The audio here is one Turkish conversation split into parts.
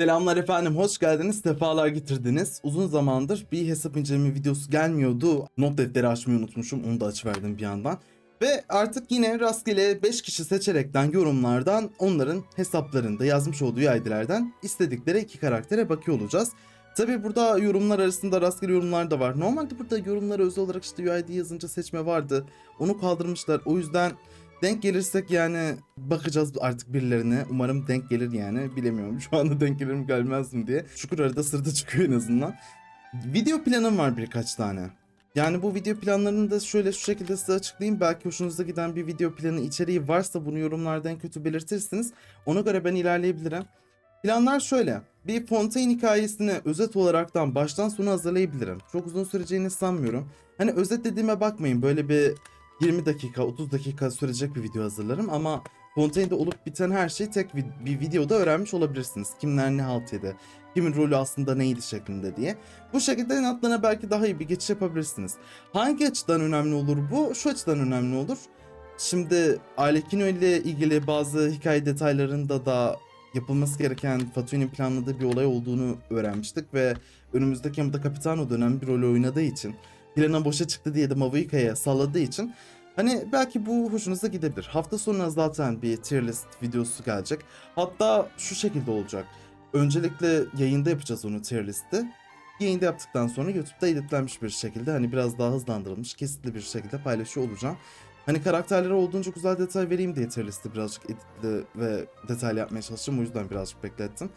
Selamlar efendim, hoş geldiniz, sefalar getirdiniz. Uzun zamandır bir hesap inceleme videosu gelmiyordu. Not defteri açmayı unutmuşum, onu da açıverdim bir yandan. Ve artık yine rastgele 5 kişi seçerekten yorumlardan onların hesaplarında yazmış olduğu ID'lerden istedikleri iki karaktere bakıyor olacağız. Tabi burada yorumlar arasında rastgele yorumlar da var. Normalde burada yorumlara özel olarak işte UID yazınca seçme vardı. Onu kaldırmışlar. O yüzden denk gelirsek yani bakacağız artık birilerine. Umarım denk gelir yani. Bilemiyorum şu anda denk gelir mi gelmez mi diye. Şükür arada sırada çıkıyor en azından. Video planım var birkaç tane. Yani bu video planlarını da şöyle şu şekilde size açıklayayım. Belki hoşunuza giden bir video planı içeriği varsa bunu yorumlarda en kötü belirtirsiniz. Ona göre ben ilerleyebilirim. Planlar şöyle. Bir Fontaine hikayesini özet olaraktan baştan sona hazırlayabilirim. Çok uzun süreceğini sanmıyorum. Hani özet dediğime bakmayın. Böyle bir 20 dakika, 30 dakika sürecek bir video hazırlarım ama Fontaine'de olup biten her şeyi tek bir, bir videoda öğrenmiş olabilirsiniz. Kimler ne halt yedi, kimin rolü aslında neydi şeklinde diye. Bu şekilde en altlarına belki daha iyi bir geçiş yapabilirsiniz. Hangi açıdan önemli olur bu? Şu açıdan önemli olur. Şimdi Alekino ile ilgili bazı hikaye detaylarında da yapılması gereken Fatui'nin planladığı bir olay olduğunu öğrenmiştik ve önümüzdeki Yamada Capitano dönem bir rol oynadığı için plana boşa çıktı diye de Mavuika'ya salladığı için hani belki bu hoşunuza gidebilir. Hafta sonuna zaten bir tier list videosu gelecek. Hatta şu şekilde olacak. Öncelikle yayında yapacağız onu tier listi. Yayında yaptıktan sonra YouTube'da editlenmiş bir şekilde hani biraz daha hızlandırılmış, kesitli bir şekilde paylaşıyor olacağım. Hani karakterlere olduğunca güzel detay vereyim diye tier listi birazcık editli ve detaylı yapmaya çalıştım. O yüzden birazcık beklettim.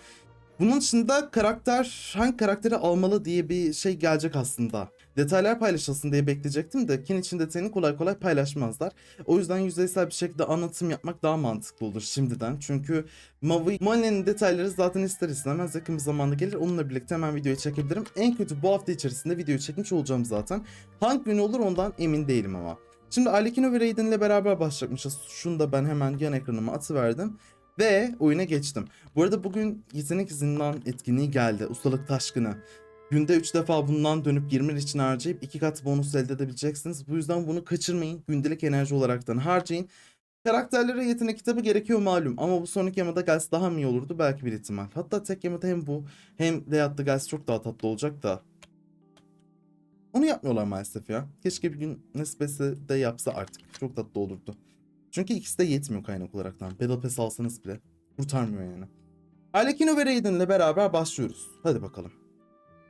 Bunun dışında karakter hangi karakteri almalı diye bir şey gelecek aslında. Detaylar paylaşılsın diye bekleyecektim de kin için detayını kolay kolay paylaşmazlar. O yüzden yüzeysel bir şekilde anlatım yapmak daha mantıklı olur şimdiden. Çünkü Mavi, Moline'nin detayları zaten ister istemez yakın bir zamanda gelir. Onunla birlikte hemen videoyu çekebilirim. En kötü bu hafta içerisinde videoyu çekmiş olacağım zaten. Hangi gün olur ondan emin değilim ama. Şimdi Alekino ve Raiden ile beraber başlayacakmışız. Şunu da ben hemen yan ekranıma atıverdim. Ve oyuna geçtim. Bu arada bugün yetenek izinden etkinliği geldi. Ustalık taşkını. Günde 3 defa bundan dönüp 20 için harcayıp 2 kat bonus elde edebileceksiniz. Bu yüzden bunu kaçırmayın. Gündelik enerji olaraktan harcayın. Karakterlere yetenek kitabı gerekiyor malum ama bu sonraki yamada gelse daha mı iyi olurdu belki bir ihtimal. Hatta tek yamada hem bu hem de yattı gelse çok daha tatlı olacak da. Onu yapmıyorlar maalesef ya. Keşke bir gün Nesbesi de yapsa artık. Çok tatlı olurdu. Çünkü ikisi de yetmiyor kaynak olaraktan. Battle Pass alsanız bile kurtarmıyor yani. Alekino ve Raiden'le beraber başlıyoruz. Hadi bakalım.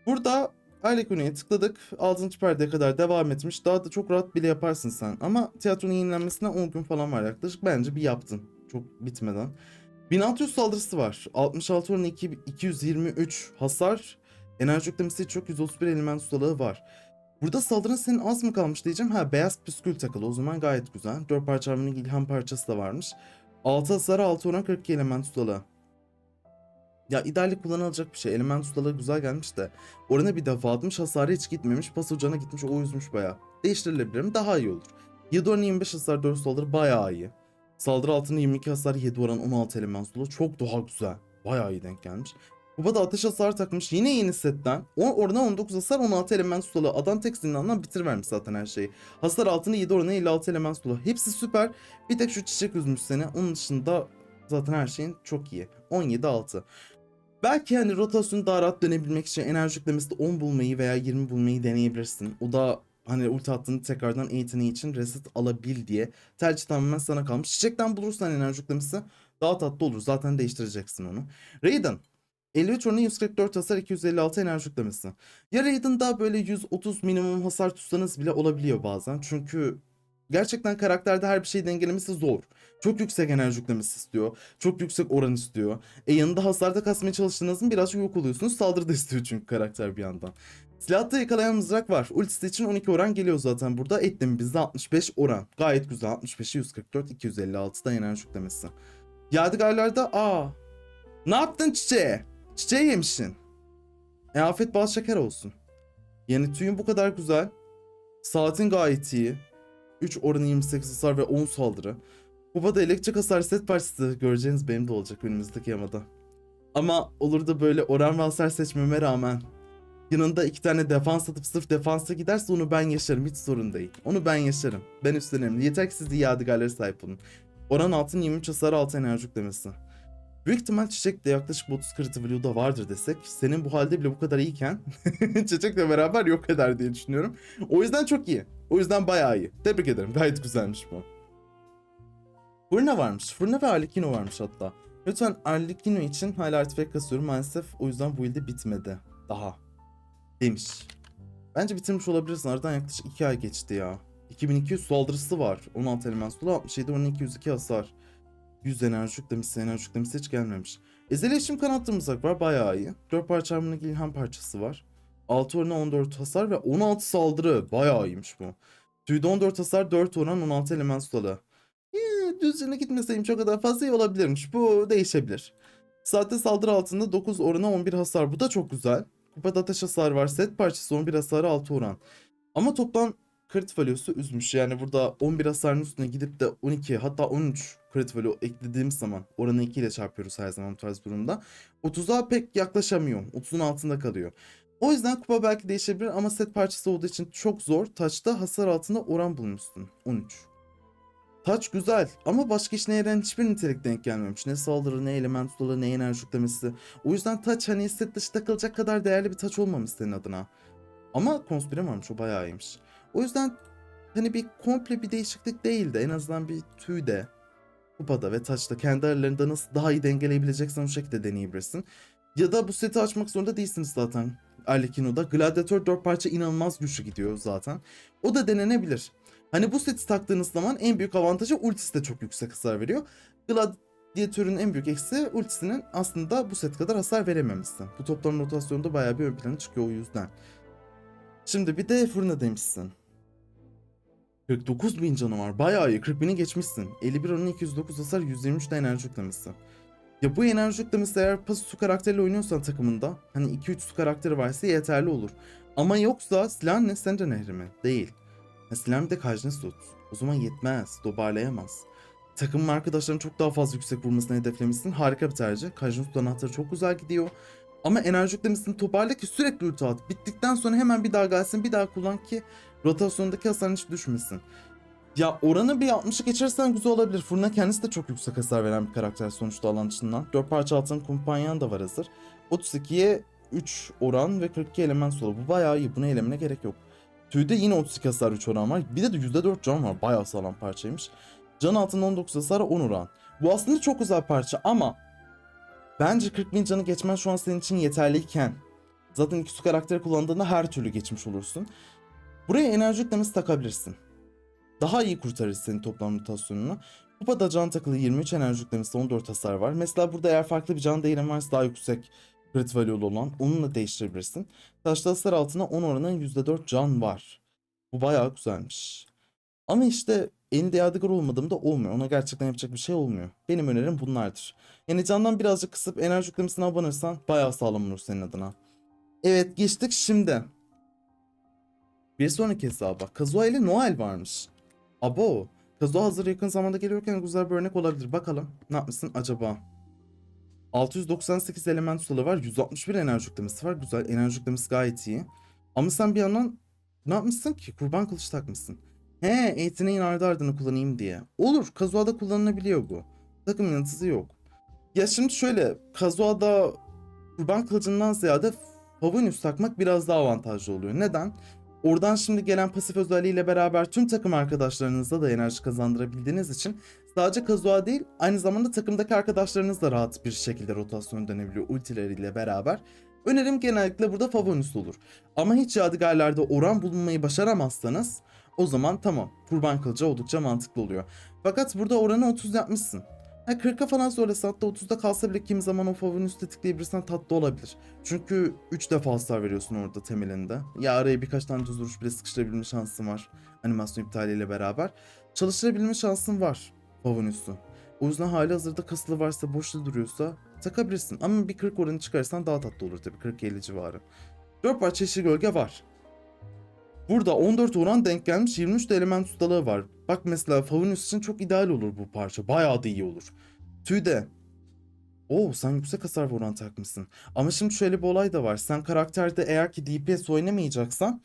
Burada Alekino'ya tıkladık. 6. perdeye kadar devam etmiş. Daha da çok rahat bile yaparsın sen. Ama tiyatronun yenilenmesine 10 gün falan var yaklaşık. Bence bir yaptın. Çok bitmeden. 1600 saldırısı var. 66 oranı 2, 223 hasar. Enerji yüklemesi çok 131 element ustalığı var. Burada saldırın senin az mı kalmış diyeceğim. Ha beyaz püskül takılı o zaman gayet güzel. 4 parça harmonik ilham parçası da varmış. 6 hasar 6 oran 42 element ustalığı. Ya idealde kullanılacak bir şey. Element ustalığı güzel gelmiş de. Orana bir defa atmış hasarı hiç gitmemiş. Pas ucuna gitmiş o yüzmüş baya. Değiştirilebilir mi? Daha iyi olur. 7 oran 25 hasar 4 saldırı bayağı iyi. Saldırı altına 22 hasar 7 oran 16 element ustalığı çok daha güzel. Bayağı iyi denk gelmiş. Kupa da ateş hasar takmış. Yine yeni setten. O orana 19 hasar 16 element sulalı. Adam tek zindandan bitirivermiş zaten her şeyi. Hasar altına 7 orana 56 element sulalı. Hepsi süper. Bir tek şu çiçek üzmüş seni. Onun dışında zaten her şeyin çok iyi. 17 6. Belki hani rotasyonu daha rahat dönebilmek için enerji yüklemesinde 10 bulmayı veya 20 bulmayı deneyebilirsin. O da hani ulti attığını tekrardan eğitini için reset alabil diye tercih tamamen sana kalmış. Çiçekten bulursan enerji yüklemesi daha tatlı olur. Zaten değiştireceksin onu. Raiden 53 oranı 144 hasar 256 enerji yüklemesi. Ya Raiden'da böyle 130 minimum hasar tutsanız bile olabiliyor bazen. Çünkü gerçekten karakterde her bir şeyi dengelemesi zor. Çok yüksek enerji yüklemesi istiyor. Çok yüksek oran istiyor. E yanında hasarda kasmaya çalıştığınız mı biraz yok oluyorsunuz. Saldırıda istiyor çünkü karakter bir yandan. Silahta yakalayan mızrak var. Ultisi için 12 oran geliyor zaten burada. Etlemi bizde 65 oran. Gayet güzel. 65'i 144, 256 da enerji yüklemesi. Yadigarlarda aa ne yaptın çiçeğe? Çiçeği yemişsin. E afet bal şeker olsun. Yani tüyün bu kadar güzel. Saatin gayet iyi. 3 oranı 28 hasar ve 10 saldırı. Kupada elektrik hasar set parçası göreceğiniz benim de olacak önümüzdeki yamada. Ama olur da böyle oran ve hasar seçmeme rağmen yanında iki tane defans atıp sırf defansa giderse onu ben yaşarım hiç sorun değil. Onu ben yaşarım. Ben üstlenirim. Yeter ki siz iyi yadigarlara sahip olun. Oran altın 23 hasar 6 enerji yüklemesi. Büyük ihtimal Çiçek de yaklaşık bu 30 crit value'da vardır desek. Senin bu halde bile bu kadar iyiyken Çiçek'le beraber yok eder diye düşünüyorum. O yüzden çok iyi. O yüzden bayağı iyi. Tebrik ederim. Gayet güzelmiş bu. Fırna varmış. Fırna ve Arlecchino varmış hatta. Lütfen Arlecchino için hala artifact kasıyorum. Maalesef o yüzden bu ilde bitmedi. Daha. Demiş. Bence bitirmiş olabilirsin. Aradan yaklaşık 2 ay geçti ya. 2200 saldırısı var. 16 element sulu 67 1202 hasar. 100 enerji yüklemesi, enerji yüklemesi hiç gelmemiş. Ezeli eşim kanatlı mızrak var bayağı iyi. 4 parça harmonik ilham parçası var. 6 oranı 14 hasar ve 16 saldırı. Bayağı iyiymiş bu. Tüyde 14 hasar 4 oran 16 element sulalı. Ee, düzgün gitmeseydim çok kadar fazla iyi olabilirmiş. Bu değişebilir. Saatte saldırı altında 9 oranı 11 hasar. Bu da çok güzel. Kupada ateş hasar var. Set parçası 11 hasarı 6 oran. Ama toplam crit value'su üzmüş. Yani burada 11 hasarın üstüne gidip de 12 hatta 13 crit value eklediğimiz zaman oranı 2 ile çarpıyoruz her zaman bu tarz durumda. 30'a pek yaklaşamıyor. 30'un altında kalıyor. O yüzden kupa belki değişebilir ama set parçası olduğu için çok zor. Taçta hasar altında oran bulmuşsun. 13. Taç güzel ama başka işine yarayan hiçbir nitelik denk gelmemiş. Ne saldırı, ne element dolu, ne enerji yüklemesi. O yüzden taç hani set dışı takılacak kadar değerli bir taç olmamış senin adına. Ama konspire varmış o bayağı iyiymiş. O yüzden hani bir komple bir değişiklik değildi. En azından bir tüyde, kupada ve taçta kendi aralarında nasıl daha iyi dengeleyebileceksen o şekilde deneyebilirsin. Ya da bu seti açmak zorunda değilsiniz zaten. Arlecchino'da. Gladiator 4 parça inanılmaz güçlü gidiyor zaten. O da denenebilir. Hani bu seti taktığınız zaman en büyük avantajı ultisi de çok yüksek hasar veriyor. Gladiator'un en büyük eksi ultisinin aslında bu set kadar hasar verememesi. Bu toplam rotasyonda bayağı bir ön plana çıkıyor o yüzden. Şimdi bir de fırına demişsin. 49 bin canı var. Bayağı iyi. 40 bini geçmişsin. 51 oranı 209 hasar 123 de enerji yüklemesi. Ya bu enerji yüklemesi eğer pas su karakteriyle oynuyorsan takımında hani 2-3 su karakteri varsa yeterli olur. Ama yoksa silah ne sence nehri mi? Değil. Ha, silah de Kajnes tut. O zaman yetmez. Toparlayamaz. Takımın arkadaşların çok daha fazla yüksek vurmasını hedeflemişsin. Harika bir tercih. Kajnes tut anahtarı çok güzel gidiyor. Ama enerji yüklemesini toparla ki sürekli ulti at. Bittikten sonra hemen bir daha gelsin bir daha kullan ki rotasyondaki hasarın hiç düşmesin. Ya oranı bir 60'ı geçersen güzel olabilir. Fırına kendisi de çok yüksek hasar veren bir karakter sonuçta alan dışından. 4 parça altın kumpanyan da var hazır. 32'ye 3 oran ve 42 element solo. Bu bayağı iyi. Buna elemine gerek yok. Tüyde yine 32 hasar 3 oran var. Bir de %4 can var. Bayağı sağlam parçaymış. Can altında 19 hasar 10 oran. Bu aslında çok güzel parça ama bence 40 bin canı geçmen şu an senin için yeterliyken zaten iki su karakteri kullandığında her türlü geçmiş olursun. Buraya enerji yüklemesi takabilirsin daha iyi kurtarır senin toplam rotasyonunu. Kupada can takılı 23 enerji yüklemesi 14 hasar var. Mesela burada eğer farklı bir can değerin varsa daha yüksek crit value'lu olan onunla değiştirebilirsin. Taşta hasar altına 10 oranın %4 can var. Bu bayağı güzelmiş. Ama işte en yadigar olmadığımda olmuyor. Ona gerçekten yapacak bir şey olmuyor. Benim önerim bunlardır. Yani candan birazcık kısıp enerji yüklemesine abanırsan bayağı sağlam olur senin adına. Evet geçtik şimdi. Bir sonraki hesaba. Kazuha ile Noel varmış. Abo. Kazuha hazır yakın zamanda geliyorken güzel bir örnek olabilir. Bakalım ne yapmışsın acaba? 698 element solu var. 161 enerji yüklemesi var. Güzel. Enerji yüklemesi gayet iyi. Ama sen bir yandan ne yapmışsın ki? Kurban kılıç takmışsın. He yeteneğin ardı ardına kullanayım diye. Olur. Kazuha'da kullanılabiliyor bu. Takım yanıtısı yok. Ya şimdi şöyle. Kazuha'da kurban kılıcından ziyade Favonius takmak biraz daha avantajlı oluyor. Neden? Oradan şimdi gelen pasif özelliğiyle beraber tüm takım arkadaşlarınızla da enerji kazandırabildiğiniz için sadece Kazuha değil aynı zamanda takımdaki arkadaşlarınız da rahat bir şekilde rotasyon dönebiliyor ultileriyle beraber. Önerim genellikle burada Favonius olur. Ama hiç yadigarlarda oran bulunmayı başaramazsanız o zaman tamam kurban kılıcı oldukça mantıklı oluyor. Fakat burada oranı 30 yapmışsın. Ha 40'a falan zorlasa hatta 30'da kalsa bile kim zaman o Favonius tetikleyebilirsen tatlı olabilir. Çünkü 3 defa hasar veriyorsun orada temelinde. Ya araya birkaç tane düz vuruş bile sıkıştırabilme şansın var. Animasyon iptaliyle beraber. Çalıştırabilme şansın var Favonius'u. O yüzden hali hazırda kasılı varsa boşta duruyorsa takabilirsin. Ama bir 40 oranı çıkarsan daha tatlı olur tabii 40-50 civarı. 4 parça yeşil gölge var. Burada 14 oran denk gelmiş 23 de element ustalığı var. Bak mesela Favonius için çok ideal olur bu parça. Bayağı da iyi olur. Tüyde. Oo sen yüksek hasar oran takmışsın. Ama şimdi şöyle bir olay da var. Sen karakterde eğer ki DPS oynamayacaksan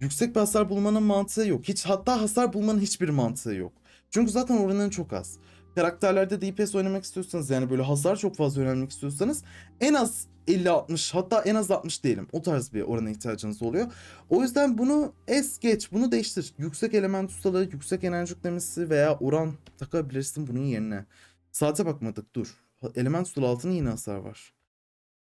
yüksek bir hasar bulmanın mantığı yok. Hiç hatta hasar bulmanın hiçbir mantığı yok. Çünkü zaten oranın çok az. karakterlerde DPS oynamak istiyorsanız yani böyle hasar çok fazla öğrenmek istiyorsanız en az 50-60 hatta en az 60 diyelim. O tarz bir orana ihtiyacınız oluyor. O yüzden bunu es geç, bunu değiştir. Yüksek element ustalığı, yüksek enerji yüklemesi veya oran takabilirsin bunun yerine. Saate bakmadık dur. Element ustalığı altında yine hasar var.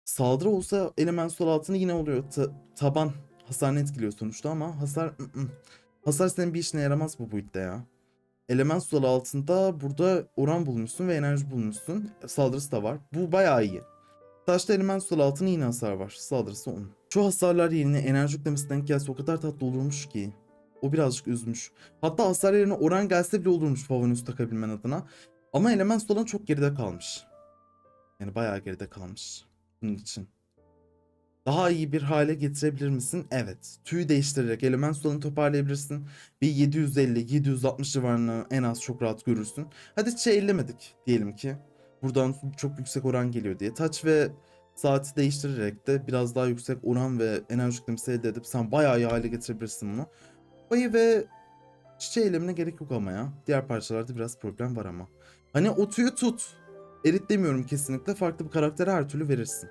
Saldırı olsa element ustalığı altında yine oluyor. Ta- taban hasarını etkiliyor sonuçta ama hasar... ı-ı. Hasar senin bir işine yaramaz bu build'de ya. Element ustalığı altında burada oran bulmuşsun ve enerji bulmuşsun. Saldırısı da var. Bu bayağı iyi. Taşta element sol altına yine hasar var. Saldırısı 10. Şu hasarlar yerine enerji yüklemesi denk gelse o kadar tatlı olurmuş ki. O birazcık üzmüş. Hatta hasar yerine oran gelse bile olurmuş Favonius takabilmen adına. Ama element solan çok geride kalmış. Yani bayağı geride kalmış. Bunun için. Daha iyi bir hale getirebilir misin? Evet. Tüyü değiştirerek element solunu toparlayabilirsin. Bir 750-760 civarını en az çok rahat görürsün. Hadi hiç şey ellemedik diyelim ki buradan çok yüksek oran geliyor diye. Touch ve saati değiştirerek de biraz daha yüksek oran ve enerji yüklemesi elde edip sen bayağı iyi hale getirebilirsin bunu. Bayı ve çiçeği elemine gerek yok ama ya. Diğer parçalarda biraz problem var ama. Hani o tüyü tut. Erit demiyorum kesinlikle. Farklı bir karaktere her türlü verirsin.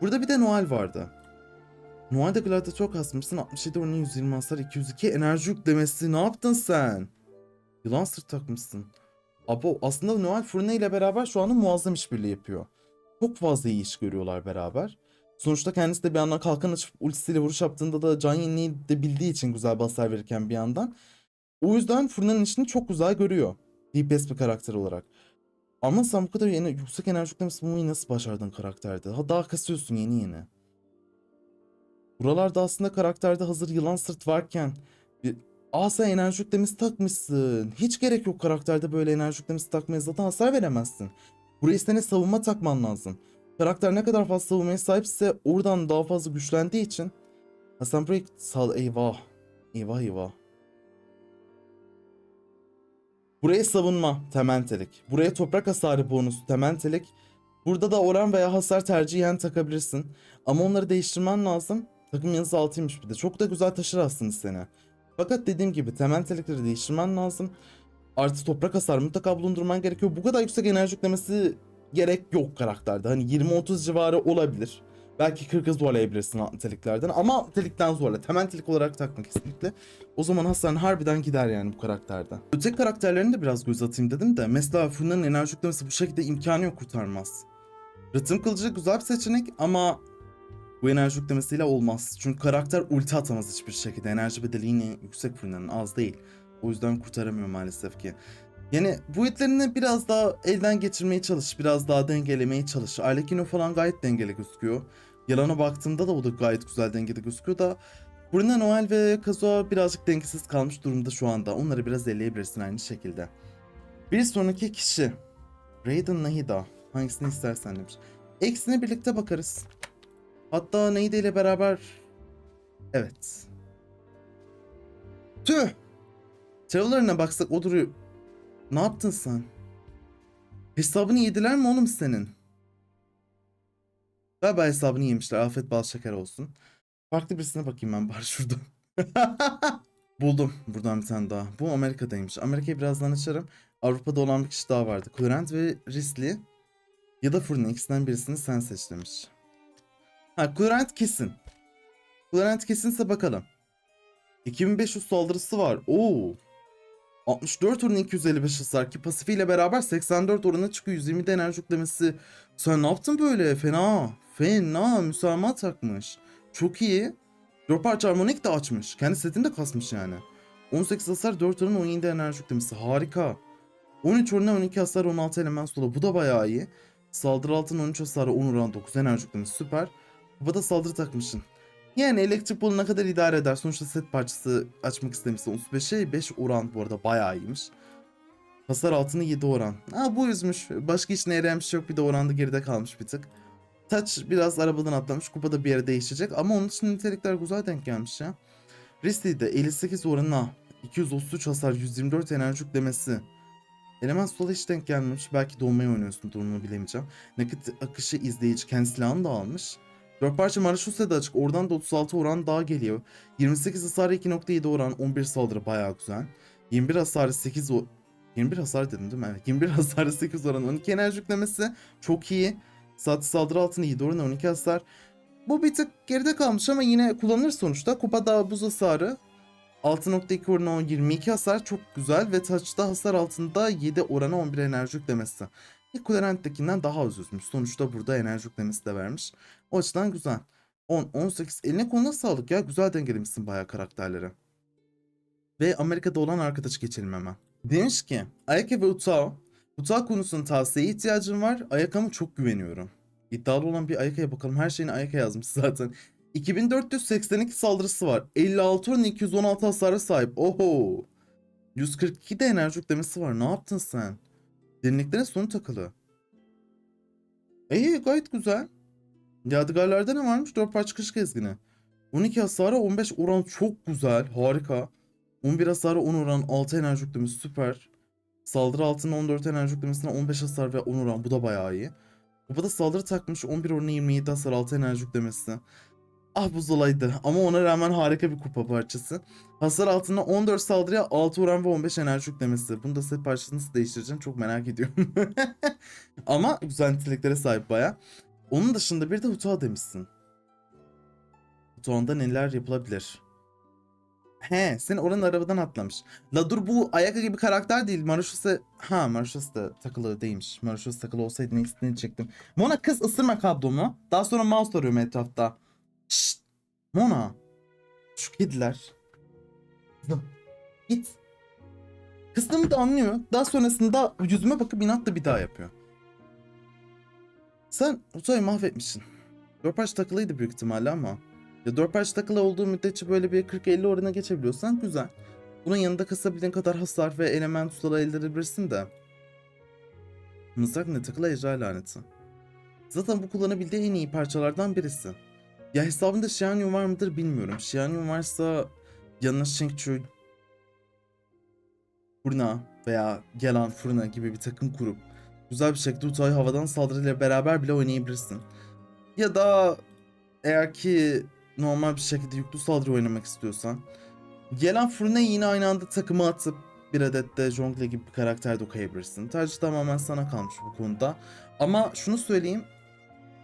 Burada bir de Noel vardı. Noel'de Gladiator kasmışsın. 67 oranı 120 hasar 202 enerji yüklemesi. Ne yaptın sen? Yılan sırt takmışsın. Abo aslında Noel Furne ile beraber şu anda muazzam işbirliği yapıyor. Çok fazla iyi iş görüyorlar beraber. Sonuçta kendisi de bir yandan kalkan açıp ultisiyle vuruş yaptığında da can yeniliği de bildiği için güzel basar verirken bir yandan. O yüzden Furne'nin işini çok güzel görüyor. DPS bir karakter olarak. Ama sen bu kadar yeni, yüksek enerji yüklemesi bulmayı nasıl başardın karakterde? Ha daha kasıyorsun yeni yeni. Buralarda aslında karakterde hazır yılan sırt varken bir Aa sen enerji yüklemesi takmışsın. Hiç gerek yok karakterde böyle enerji yüklemesi takmaya zaten hasar veremezsin. Buraya senin savunma takman lazım. Karakter ne kadar fazla savunmaya sahipse oradan daha fazla güçlendiği için. Ha sen burayı sal eyvah. Eyvah eyvah. Buraya savunma tementelik. Buraya toprak hasarı bonusu tementelik. Burada da oran veya hasar tercihen takabilirsin. Ama onları değiştirmen lazım. Takım yazısı altıymış bir de. Çok da güzel taşır aslında seni. Fakat dediğim gibi temel nitelikleri değiştirmen lazım. Artı toprak hasarı mutlaka bulundurman gerekiyor. Bu kadar yüksek enerji yüklemesi gerek yok karakterde. Hani 20-30 civarı olabilir. Belki 40'ı zorlayabilirsin alt niteliklerden ama nitelikten zorla. Temel nitelik olarak takma kesinlikle. O zaman hasarın harbiden gider yani bu karakterde. Öteki karakterlerini de biraz göz atayım dedim de. Mesela Furna'nın enerji yüklemesi bu şekilde imkanı yok kurtarmaz. Rıtım kılıcı güzel bir seçenek ama bu enerji yüklemesiyle olmaz. Çünkü karakter ulti atamaz hiçbir şekilde. Enerji bedeli yine yüksek Furna'nın az değil. O yüzden kurtaramıyor maalesef ki. Yani bu itlerini biraz daha elden geçirmeye çalış. Biraz daha dengelemeye çalış. Arlecchino falan gayet dengeli gözüküyor. Yalana baktığımda da o da gayet güzel dengede gözüküyor da Bruna Noel ve Kazuha birazcık dengesiz kalmış durumda şu anda. Onları biraz elleyebilirsin aynı şekilde. Bir sonraki kişi. Raiden Nahida. Hangisini istersen demiş. Eksine birlikte bakarız. Hatta Nahida ile beraber... Evet. Tüh! Traveler'ına baksak o duruyor. Ne yaptın sen? Hesabını yediler mi oğlum senin? Galiba hesabını yemişler. Afet bal şeker olsun. Farklı birisine bakayım ben bari şurada. Buldum buradan bir tane daha. Bu Amerika'daymış. Amerika'yı birazdan açarım. Avrupa'da olan bir kişi daha vardı. Clarent ve Risley. Ya da Furna ikisinden birisini sen seç demiş. Ha Clarent kesin. Clarent kesinse bakalım. 2500 saldırısı var. Oo. 64 oranı 255 hasar ki pasifiyle beraber 84 oranı çıkıyor 120 de enerji yüklemesi. Sen ne yaptın böyle? Fena. Fena. Müsamaha takmış. Çok iyi. 4 parça harmonik de açmış. Kendi setini de kasmış yani. 18 hasar 4 oranı 17 enerji yüklemesi. Harika. 13 oranı 12 hasar 16 element sola. Bu da bayağı iyi. Saldırı altın 13 hasarı 10 oran 9 enerji yüklemesi. Süper. Bu da saldırı takmışsın. Yani elektrik bolu ne kadar idare eder. Sonuçta set parçası açmak istemişsin. 35'e 5 oran bu arada bayağı iyiymiş. Hasar altını 7 oran. Ha bu üzmüş. Başka işine yarayan bir şey yok. Bir de oranda geride kalmış bir tık. Touch biraz arabadan atlamış. Kupada bir yere değişecek. Ama onun için nitelikler güzel denk gelmiş ya. Risley de 58 oranına 233 hasar 124 enerji yüklemesi. Eleman sola hiç denk gelmemiş. Belki dolmayı oynuyorsun durumunu bilemeyeceğim. Nakit akışı izleyici kendi silahını da almış. 4 parça Marşuse de açık. Oradan da 36 oran daha geliyor. 28 hasarı 2.7 oran. 11 saldırı bayağı güzel. 21 hasarı 8 o... 21 hasar dedim değil mi? Evet. 21 hasarı 8 oran 12 enerji yüklemesi çok iyi. Saat saldırı altında 7 oran 12 hasar. Bu bir tık geride kalmış ama yine kullanılır sonuçta. Kupada buz hasarı 6.2 oranı 22 hasar çok güzel ve touch'ta hasar altında 7 oranı 11 enerji yüklemesi. İlk daha az üzmüş. Sonuçta burada enerji yüklemesi de vermiş. O açıdan güzel. 10, 18. Eline koluna sağlık ya. Güzel dengelemişsin bayağı karakterleri. Ve Amerika'da olan arkadaş geçelim hemen. Demiş ki Ayaka ve Utao. Utao konusunda tavsiyeye ihtiyacım var. Ayaka'ma çok güveniyorum. İddialı olan bir Ayaka'ya bakalım. Her şeyini Ayaka yazmış zaten. 2482 saldırısı var. 56 oran 216 hasara sahip. Oho. 142 de enerji yüklemesi var. Ne yaptın sen? Derinliklere sonu takılı. İyi gayet güzel. Yadigarlarda ne varmış? 4 parça kış gezgini. 12 hasara 15 oran çok güzel. Harika. 11 hasara 10 oran 6 enerji yüklemesi süper. Saldırı altında 14 enerji yüklemesine 15 hasar ve 10 oran bu da bayağı iyi. Bu da saldırı takmış 11 oranı 27 hasar 6 enerji yüklemesi. Ah buzdolıydı ama ona rağmen harika bir kupa parçası. Hasar altında 14 saldırıya 6 oran ve 15 enerji yüklemesi. Bunu da set parçasını nasıl değiştireceğim çok merak ediyorum. ama güzel niteliklere sahip baya. Onun dışında bir de Hutao demişsin. Hutao'nda neler yapılabilir? He, sen oranın arabadan atlamış. La dur bu Ayaka gibi karakter değil. Marushası... Ha Marushası da takılı değilmiş. Marushası takılı olsaydı ne ne diyecektim. Mona kız ısırma kablomu. Daha sonra mouse arıyorum etrafta. Şşt. Mona. Şu kediler. Git. Kızdığımı da anlıyor. Daha sonrasında yüzüme bakıp inatla bir daha yapıyor. Sen Utay'ı mahvetmişsin. Dörpaç takılıydı büyük ihtimalle ama. Ya dörpaç takılı olduğu müddetçe böyle bir 40-50 oranına geçebiliyorsan güzel. Bunun yanında kasabildiğin kadar hasar ve element ustaları elde edebilirsin de. Mızrak ne takılı ejder laneti. Zaten bu kullanabildiği en iyi parçalardan birisi. Ya hesabında Xianyun var mıdır bilmiyorum. Xianyun varsa yanına Shengchu, Furna veya Gelan Furna gibi bir takım kurup güzel bir şekilde Utay havadan saldırıyla beraber bile oynayabilirsin. Ya da eğer ki normal bir şekilde yüklü saldırı oynamak istiyorsan gelen Furna'yı yine aynı anda takıma atıp bir adet de Jongle gibi bir karakter de okuyabilirsin. Tercih tamamen sana kalmış bu konuda. Ama şunu söyleyeyim.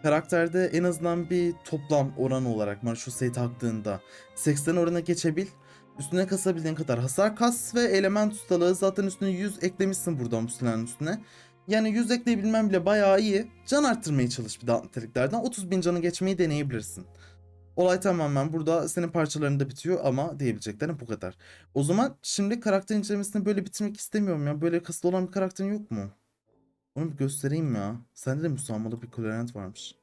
Karakterde en azından bir toplam oran olarak Marshall'ı taktığında 80 orana geçebil. Üstüne kasabildiğin kadar hasar kas ve element ustalığı zaten üstüne 100 eklemişsin buradan bu silahın üstüne. Yani 100 ekleyebilmem bile bayağı iyi. Can arttırmaya çalış bir daha niteliklerden. 30 bin canı geçmeyi deneyebilirsin. Olay tamamen burada senin parçalarında bitiyor ama diyebileceklerim bu kadar. O zaman şimdi karakter incelemesini böyle bitirmek istemiyorum ya. Böyle kaslı olan bir karakterin yok mu? Onu bir göstereyim ya. Sende de müsammalı bir Clarent varmış.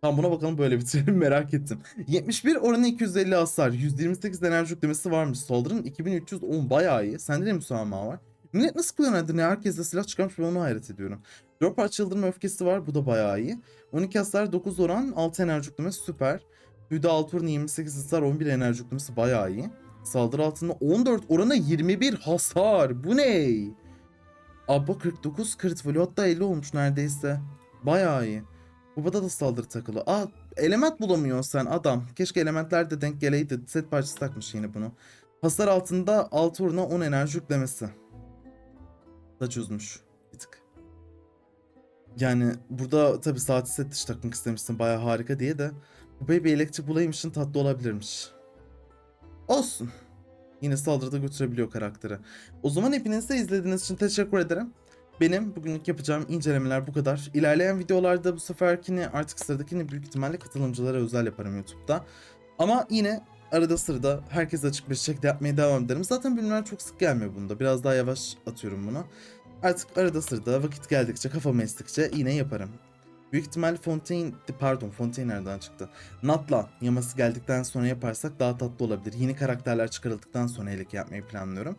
Tamam buna bakalım böyle bitirelim merak ettim. 71 oranı 250 hasar. 128 enerji yüklemesi varmış. Saldırın 2310 bayağı iyi. Sende de müsamma var. Millet nasıl kullanıyor? Ne herkes de silah çıkarmış ben onu hayret ediyorum. 4 parça yıldırma öfkesi var. Bu da bayağı iyi. 12 hasar 9 oran 6 enerji yüklemesi süper. Hüda 6 oranı 28 hasar 11 enerji yüklemesi bayağı iyi. Saldırı altında 14 oranı 21 hasar. Bu ne? Abba 49 crit value hatta 50 olmuş neredeyse. Bayağı iyi. Babada da saldırı takılı. Aa element bulamıyorsun sen adam. Keşke elementler de denk geleydi. Set parçası takmış yine bunu. Hasar altında 6 oranı 10 enerji yüklemesi. Da çözmüş. Bir tık. Yani burada tabi saati set dışı takmak istemişsin baya harika diye de baby elektrik bulaymışın tatlı olabilirmiş. Olsun. Yine saldırıda götürebiliyor karakteri. O zaman hepiniz de izlediğiniz için teşekkür ederim. Benim bugünlük yapacağım incelemeler bu kadar. İlerleyen videolarda bu seferkini artık sıradakini büyük ihtimalle katılımcılara özel yaparım YouTube'da. Ama yine arada sırada herkes açık bir şekilde yapmaya devam ederim. Zaten bölümler çok sık gelmiyor bunda. Biraz daha yavaş atıyorum bunu. Artık arada sırada vakit geldikçe kafam estikçe yine yaparım. Büyük ihtimal Fontaine, pardon Fontaine nereden çıktı? Natla yaması geldikten sonra yaparsak daha tatlı olabilir. Yeni karakterler çıkarıldıktan sonra helik yapmayı planlıyorum.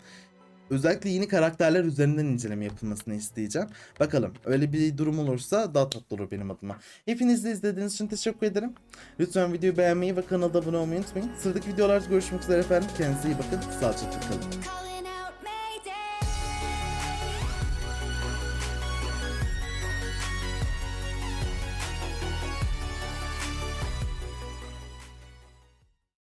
Özellikle yeni karakterler üzerinden inceleme yapılmasını isteyeceğim. Bakalım öyle bir durum olursa daha tatlı olur benim adıma. Hepiniz de izlediğiniz için teşekkür ederim. Lütfen videoyu beğenmeyi ve kanala abone olmayı unutmayın. Sıradaki videolarda görüşmek üzere efendim. Kendinize iyi bakın. Sağlıcakla kalın.